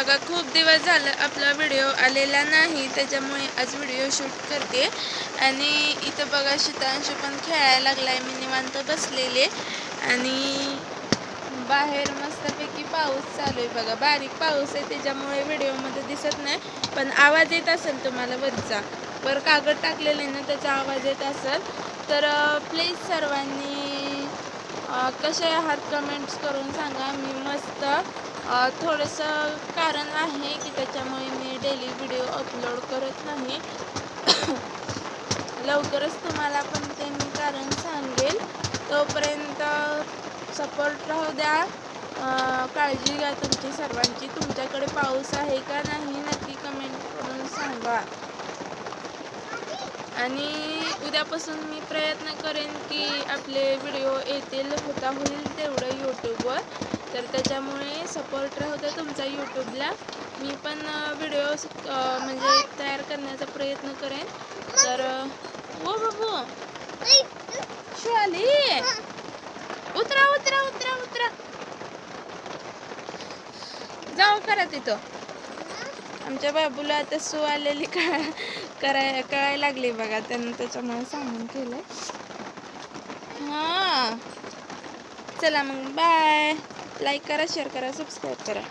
बघा खूप दिवस झालं आपला व्हिडिओ आलेला नाही त्याच्यामुळे आज व्हिडिओ शूट करते. आणि इथं बघा शीतांशू पण खेळायला लागला आहे मी निवांत बसलेले. आणि बाहेर मस्तपैकी पाऊस चालू आहे बघा बारीक पाऊस आहे त्याच्यामुळे व्हिडिओमध्ये दिसत नाही पण आवाज येत असेल तुम्हाला वरचा. वर कागद टाकलेले ना त्याचा आवाज येत असेल. तर प्लीज सर्वांनी कसे आहात? कमेंट्स करून सांगा. मी मस्त. थोडंसं कारण आहे की त्याच्यामुळे मी डेली व्हिडिओ अपलोड करत नाही. लवकरच तुम्हाला पण ते मी कारण सांगेल. तोपर्यंत सपोर्ट राहू द्या. काळजी घ्या तुमची सर्वांची. तुमच्याकडे पाऊस आहे का नाही नक्की कमेंट करून सांगा. आणि उद्यापासून मी प्रयत्न करेन की आपले व्हिडिओ येतील होता होईल तेवढं यूट्यूबवर तर त्याच्यामुळे सपोर्ट राहू द्या तुमचा यूट्यूबला मी पण व्हिडिओ म्हणजे तयार करण्याचा प्रयत्न करेन. तर हो बाबू शिवाली! उतरा उतरा उतरा उतरा. जाऊ करा तिथं. आमच्या बाबूला आता सू आलेली कळा कराय कळायला लागली बघा त्यानं त्याच्यामुळे सांगून केलंय हां. चला मग बाय लाईक करा शेअर करा सबस्क्राईब करा.